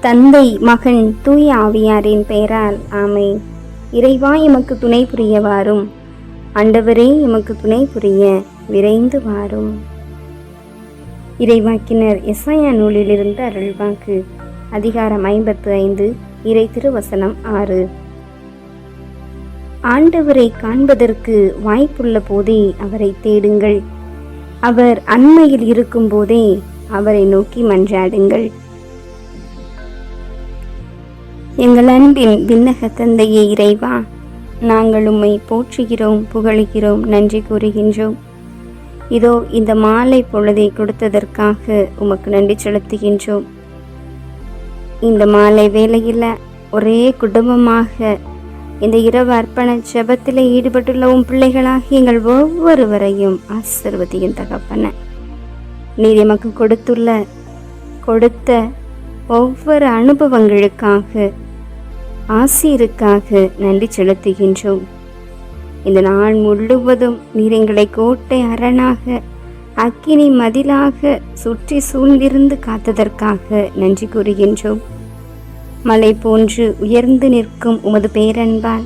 தந்தை மகன் தூய ஆவியாரின் பெயரால் ஆமை இறைவா எமக்கு துணை புரிய வாரும். ஆண்டவரே எமக்கு துணை புரிய விரைந்து வாரும். இறைவாக்கினர் எஸ்ஐயா நூலிலிருந்து அருள்வாக்கு. அதிகாரம் ஐம்பத்து ஐந்து இறை திருவசனம் ஆறு. ஆண்டவரை காண்பதற்கு வாய்ப்புள்ள போதே அவரை தேடுங்கள். அவர் அண்மையில் இருக்கும் போதே அவரை நோக்கி மன்றாடுங்கள். எங்கள் அன்பின் விண்ணக தந்தையே இறைவா நாங்கள் உம்மை போற்றுகிறோம் புகழுகிறோம் நன்றி கூறுகின்றோம். இதோ இந்த மாலை பொழுதை கொடுத்ததற்காக உமக்கு நன்றி செலுத்துகின்றோம். இந்த மாலை வேளையில் ஒரே குடும்பமாக இந்த இரவு அர்ப்பண ஜபத்தில் ஈடுபட்டுள்ள உன் பிள்ளைகளாக எங்கள் ஒவ்வொருவரையும் ஆசிர்வதியும் தகப்பன. நீர் எமக்கு கொடுத்துள்ள கொடுத்த ஒவ்வொரு அனுபவங்களுக்காக ஆசிருக்காக நன்றி செலுத்துகின்றோம். இந்த நாள் முழுவதும் நீர் எங்களை கோட்டை அரணாக அக்கினி மதிலாக சுற்றி சூழ்ந்திருந்து காத்ததற்காக நன்றி கூறுகின்றோம். மலை போன்று உயர்ந்து நிற்கும் உமது பேரன்பால்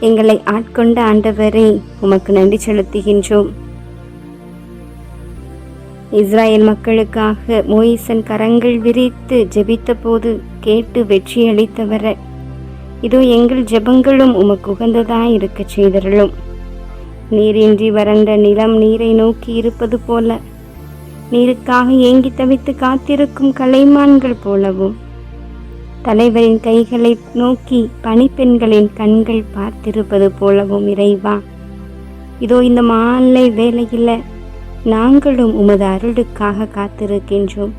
எங்களை ஆட்கொண்ட ஆண்டவரே உமக்கு நன்றி செலுத்துகின்றோம். இஸ்ராயல் மக்களுக்காக மோயிசன் கரங்கள் விரித்து ஜெபித்த போது கேட்டு வெற்றியளித்தவரை இதோ எங்கள் ஜெபங்களும் உமக்கு உகந்ததாய் இருக்கச் செய்தருளும். நீரின்றி வறண்ட நிலம் நீரை நோக்கி இருப்பது போல நீருக்காக ஏங்கி தவித்து காத்திருக்கும் கலைமான்கள் போலவும். தலைவரின் கைகளை நோக்கி பணிப்பெண்களின் கண்கள் பார்த்திருப்பது போலவும் இறைவா. இதோ இந்த மாலை வேலையில் நாங்களும் உமது அருளுக்காக காத்திருக்கின்றோம்.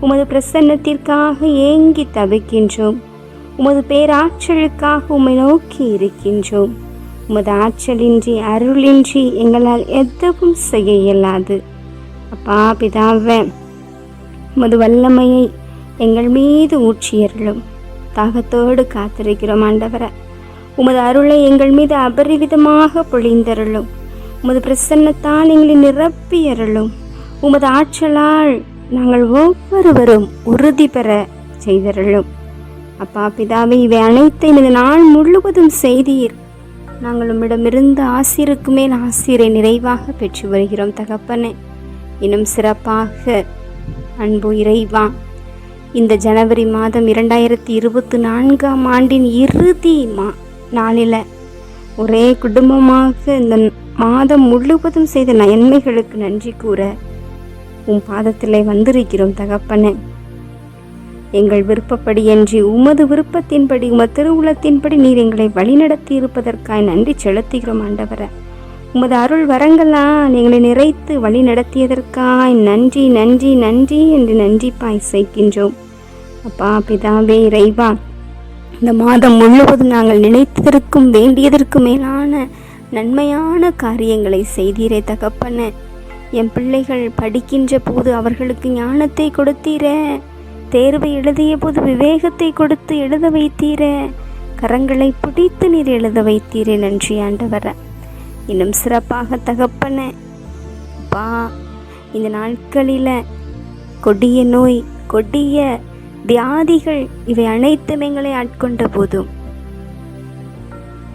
உமது பிரசன்னத்திற்காக ஏங்கி தவிக்கின்றோம். உமது பேராற்றலுக்காக உம்மை நோக்கி இருக்கின்றோம். உமது ஆற்றலின்றி அருளின்றி எங்களால் எதுவும் செய்ய இயலாது. அப்பா பிதாவே உமது வல்லமையை எங்கள் மீது ஊற்றியருளும். தாகத்தோடு காத்திருக்கிறோம் ஆண்டவரை. உமது அருளை எங்கள் மீது அபரிவிதமாக பொழிந்தருளும். உமது பிரசன்னத்தால் எங்களை நிரப்பியருளும். உமது ஆற்றலால் நாங்கள் ஒவ்வொருவரும் உறுதி பெற செய்தருளும். அப்பா பிதாவே இவை அனைத்தையும் இந்த நாள் முழுவதும் செய்தீர். நாங்கள் உம்மிடமிருந்து ஆசிரியருக்கு மேல் ஆசிரியரை நிறைவாக பெற்று வருகிறோம் தகப்பனே. இன்னும் சிறப்பாக அன்பு இறைவா இந்த ஜனவரி மாதம் இரண்டாயிரத்தி இருபத்தி நான்காம் ஆண்டின் இறுதி மா நாளில் ஒரே குடும்பமாக இந்த மாதம் முழுவதும் செய்த நன்மைகளுக்கு நன்றி கூற உன் பாதத்தில் வந்திருக்கிறோம் தகப்பனே. எங்கள் விருப்பப்படி என்று உமது விருப்பத்தின்படி உமது திருவுளத்தின்படி நீர் எங்களை வழிநடத்தி இருப்பதற்காய் நன்றி செலுத்துகிறோம் ஆண்டவரை. உமது அருள் வரங்களால் எங்களை நிறைத்து வழி நடத்தியதற்காய் நன்றி நன்றி நன்றி என்று நன்றிப்பாய் செய்கின்றோம் அப்பா பிதாவே இறைவா இந்த மாதம் முழுவதும் நாங்கள் நினைத்ததற்கும் வேண்டியதற்கும் மேலான நன்மையான காரியங்களை செய்தீரே தகப்பன. என் பிள்ளைகள் படிக்கின்ற போது அவர்களுக்கு ஞானத்தை கொடுத்தீரே. தேர்வை எழுதிய போது விவேகத்தை கொடுத்து எழுத வைத்தீரே. கரங்களை பிடித்து நீர் எழுத வைத்தீரே நன்றி ஆண்டவர. இன்னும் சிறப்பாக தகப்பன பா இந்த நாட்களில் கொடிய நோய் கொடிய வியாதிகள் இவை அனைத்தும் எங்களை ஆட்கொண்ட போதும்.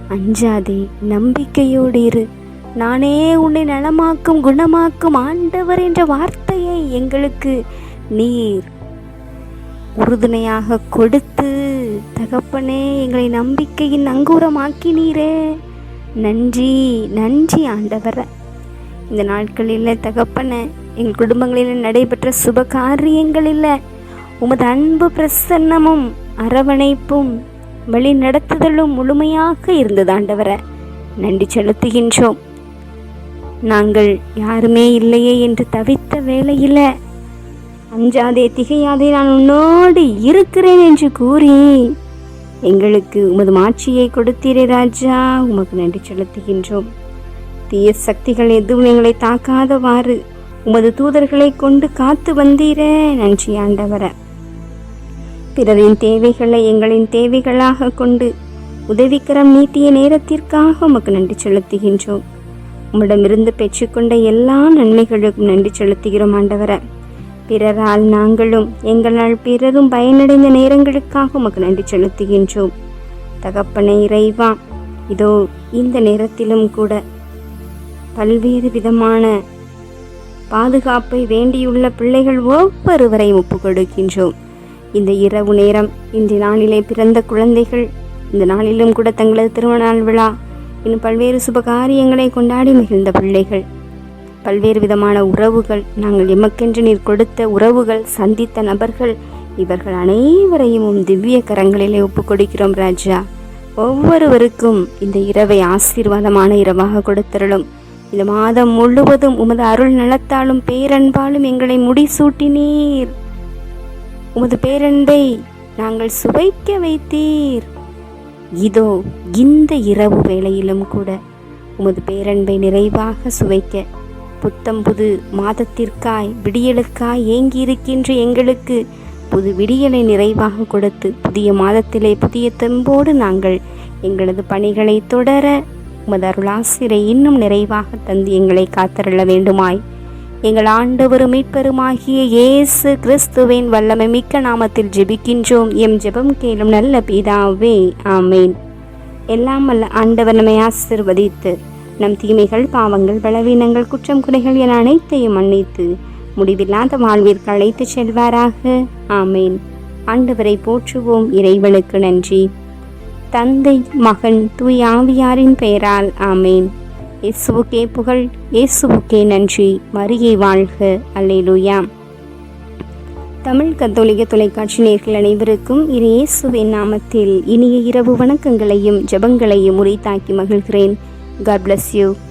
அஞ்சாதே நம்பிக்கையோடு இரு. நானே உன்னை நலமாக்கும் குணமாக்கும் ஆண்டவர் என்ற வார்த்தையை எங்களுக்கு நீர் உறுதுணையாக கொடுத்து தகப்பனே எங்களை நம்பிக்கையின் அங்கூரமாக்கினீரே. நன்றி நன்றி ஆண்டவரை. இந்த நாட்களில் தகப்பனை எங்கள் குடும்பங்களில் நடைபெற்ற சுப காரியங்களில் உமது அன்பு பிரசன்னமும் அரவணைப்பும் வழி நடத்துதலும் முழுமையாக இருந்தது ஆண்டவரை. நன்றி செலுத்துகின்றோம். நாங்கள் யாருமே இல்லையே என்று தவித்த வேளையில் அஞ்சாதே திகையாதே நான் உன்னோடு இருக்கிறேன் என்று கூறி எங்களுக்கு உமது மாட்சியை கொடுத்தீரே ராஜா. உமக்கு நன்றி செலுத்துகின்றோம். தீய சக்திகள் எதுவும் எங்களை தாக்காதவாறு உமது தூதர்களை கொண்டு காத்து வந்தீரே நன்றி ஆண்டவர. பிறரின் தேவைகளை எங்களின் தேவைகளாக கொண்டு உதவிக்கரம் நீட்டிய நேரத்திற்காக உமக்கு நன்றி செலுத்துகின்றோம். உம்மிடமிருந்து பெற்றுக்கொண்ட எல்லா நன்மைகளுக்கும் நன்றி செலுத்துகிறோம் ஆண்டவர. பிறரால் நாங்களும் எங்களால் பிறரும் பயனடைந்த நேரங்களுக்காக உமக்கு நன்றி செலுத்துகின்றோம். தகப்பனை இறைவா இதோ இந்த நேரத்திலும் கூட பல்வேறு விதமான பாதுகாப்பை வேண்டியுள்ள பிள்ளைகள் ஒவ்வொருவரையும் ஒப்புக் கொடுக்கின்றோம் இந்த இரவு நேரம் இன்று நாளிலே பிறந்த குழந்தைகள் இந்த நாளிலும் கூட தங்களது திருமண நாள் விழா இன்னும் பல்வேறு சுபகாரியங்களை கொண்டாடி மகிழ்ந்த பிள்ளைகள். பல்வேறு விதமான உறவுகள் நாங்கள் எமக்கென்று நீர் கொடுத்த உறவுகள் சந்தித்த நபர்கள் இவர்கள் அனைவரையும் உம் திவ்ய கரங்களிலே ஒப்புக் கொடுக்கிறோம் ராஜா. ஒவ்வொருவருக்கும் இந்த இரவை ஆசீர்வாதமான இரவாக கொடுத்தருளும். இந்த மாதம் முழுவதும் உமது அருள் நலத்தாலும் பேரன்பாலும் எங்களை முடிசூட்டினீர். உமது பேரன்பை நாங்கள் சுவைக்க வைத்தீர். இதோ இந்த இரவு வேளையிலும் கூட உமது பேரன்பை நிறைவாக சுவைக்க புத்தம் புது மாதத்திற்காய் விடியலுக்காய் ஏங்கியிருக்கின்ற எங்களுக்கு புது விடியலை நிறைவாக கொடுத்து புதிய மாதத்திலே புதிய தெம்போடு நாங்கள் எங்களது பணிகளை தொடர உமது அருளாசிரை இன்னும் நிறைவாக தந்து எங்களை காத்தருள வேண்டுமாய். எங்கள் ஆண்டவரும் மீட்பெருமாகிய இயேசு கிறிஸ்துவின் வல்லமை மிக்க நாமத்தில் ஜெபிக்கின்றோம். எம் ஜெபம் கேளும் நல்ல பிதாவே ஆமேன். எல்லாம் வல்ல ஆண்டவர் நம்மை ஆசிர்வதித்து நம் தீமைகள் பாவங்கள் பலவீனங்கள் குற்றம் குறைகள் என அனைத்தையும் மன்னித்து முடிவில்லாத வாழ்விற்கு அழைத்துச் செல்வாராக. ஆமேன். ஆண்டவரை போற்றுவோம். இறைவனுக்கு நன்றி. தந்தை மகன் தூய் ஆவியாரின் பெயரால் ஆமேன். இயேசுவுக்கே புகழ் இயேசுவுக்கே நன்றி. மரியை வாழ்க. அல்லேலூயா. தமிழ் கத்தோலிக தொலைக்காட்சி நேர்கள் அனைவருக்கும் இரு இயேசுவின் நாமத்தில் இனிய இரவு வணக்கங்களையும் ஜெபங்களையும் உரித்தாக்கி மகிழ்கிறேன். God bless you.